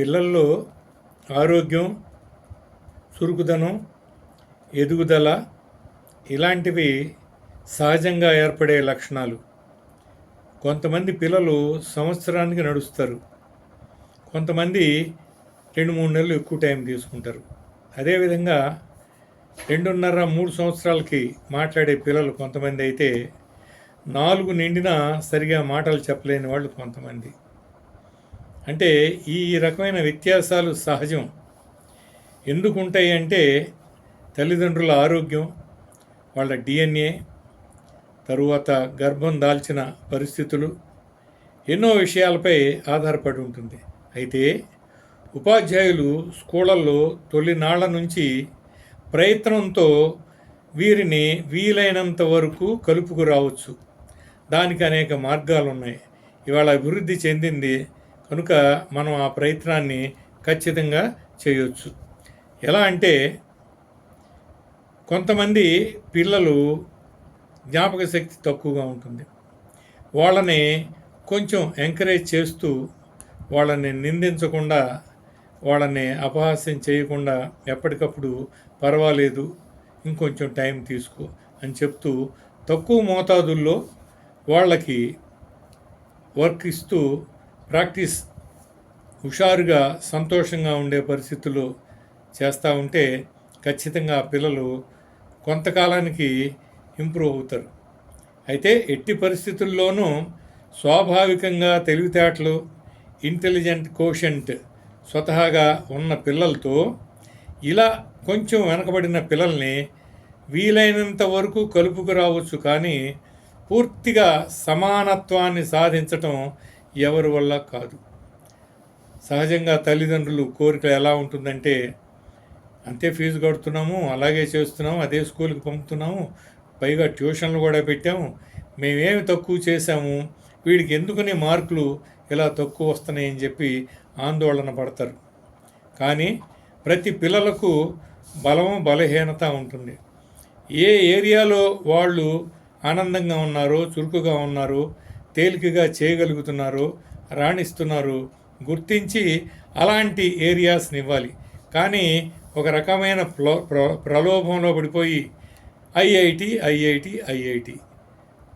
పిల్లల్లో ఆరోగ్యం చురుకుదనం ఎదుగుదల ఇలాంటివి సహజంగా ఏర్పడే లక్షణాలు. కొంతమంది పిల్లలు సంవత్సరానికి నడుస్తారు. కొంతమంది రెండు మూడు నెలలు ఎక్కువ టైం తీసుకుంటారు. అదేవిధంగా రెండున్నర మూడు సంవత్సరాలకి మాట్లాడే పిల్లలు కొంతమంది అయితే నాలుగు నిండినా సరిగా మాటలు చెప్పలేని వాళ్ళు కొంతమంది. అంటే ఈ రకమైన వ్యత్యాసాలు సహజం. ఎందుకు ఉంటాయి అంటే తల్లిదండ్రుల ఆరోగ్యం వాళ్ళ డిఎన్ఏ తరువాత గర్భం దాల్చిన పరిస్థితులు ఎన్నో విషయాలపై ఆధారపడి ఉంటుంది. అయితే ఉపాధ్యాయులు స్కూళ్ళల్లో తొలినాళ్ళ నుంచి ప్రయత్నంతో వీరిని వీలైనంత వరకు కలుపుకు రావచ్చు దానికి అనేక మార్గాలు ఉన్నాయి ఇవాళ అభివృద్ధి చెందింది కనుక మనం ఆ ప్రయత్నాన్ని ఖచ్చితంగా చేయొచ్చు. ఎలా అంటే కొంతమంది పిల్లలు జ్ఞాపక శక్తి తక్కువగా ఉంటుంది. వాళ్ళని కొంచెం ఎంకరేజ్ చేస్తూ వాళ్ళని నిందించకుండా వాళ్ళని అపహాస్యం చేయకుండా ఎప్పటికప్పుడు పర్వాలేదు ఇంకొంచెం టైం తీసుకో అని చెప్తూ తక్కువ మోతాదుల్లో వాళ్ళకి వర్క్ ఇస్తూ ప్రాక్టీస్ హుషారుగా సంతోషంగా ఉండే పరిస్థితులు చేస్తూ ఉంటే ఖచ్చితంగా పిల్లలు కొంతకాలానికి ఇంప్రూవ్ అవుతారు. అయితే ఎట్టి పరిస్థితుల్లోనూ స్వాభావికంగా తెలివితేటలు ఇంటెలిజెంట్ కోషంట్ స్వతహాగా ఉన్న పిల్లలతో ఇలా కొంచెం వెనకబడిన పిల్లల్ని వీలైనంత వరకు కలుపుకు రావచ్చు కానీ పూర్తిగా సమానత్వాన్ని సాధించటం ఎవరి వల్ల కాదు. సహజంగా తల్లిదండ్రులు కోరిక ఎలా ఉంటుందంటే అంతే ఫీజు కడుతున్నాము అలాగే చేస్తున్నాము అదే స్కూల్కి పంపుతున్నాము పైగా ట్యూషన్లు కూడా పెట్టాము మేమేమి తక్కువ చేశాము వీడికి ఎందుకని మార్కులు ఇలా తక్కువ వస్తున్నాయని చెప్పి ఆందోళన పడతారు. కానీ ప్రతి పిల్లలకు బలము బలహీనత ఉంటుంది. ఏ ఏరియాలో వాళ్ళు ఆనందంగా ఉన్నారో చురుకుగా ఉన్నారో తేలికగా చేయగలుగుతున్నారో రాణిస్తున్నారు. గుర్తించి అలాంటి ఏరియాస్ని ఇవ్వాలి కానీ ఒక రకమైన ప్రలోభంలో పడిపోయి ఐఐటి ఐఐటి ఐఐటి.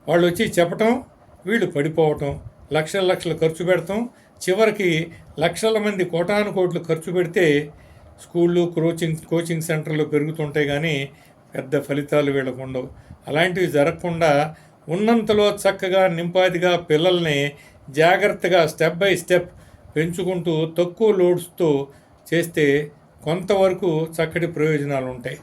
వాళ్ళు వచ్చి చెప్పటం వీళ్ళు పడిపోవటం లక్షల లక్షలు ఖర్చు పెడతాం. చివరికి లక్షల మంది కోటాను కోట్లు ఖర్చు పెడితే స్కూళ్ళు కోచింగ్ కోచింగ్ సెంటర్లు పెరుగుతుంటాయి కానీ పెద్ద ఫలితాలు వీళ్ళకు ఉండవు అలాంటివి జరగకుండా ఉన్నంతలో చక్కగా నింపాదిగా పిల్లల్ని జాగ్రత్తగా స్టెప్ బై స్టెప్ పెంచుకుంటూ తక్కువ లోడ్స్తో చేస్తే కొంతవరకు చక్కటి ప్రయోజనాలు ఉంటాయి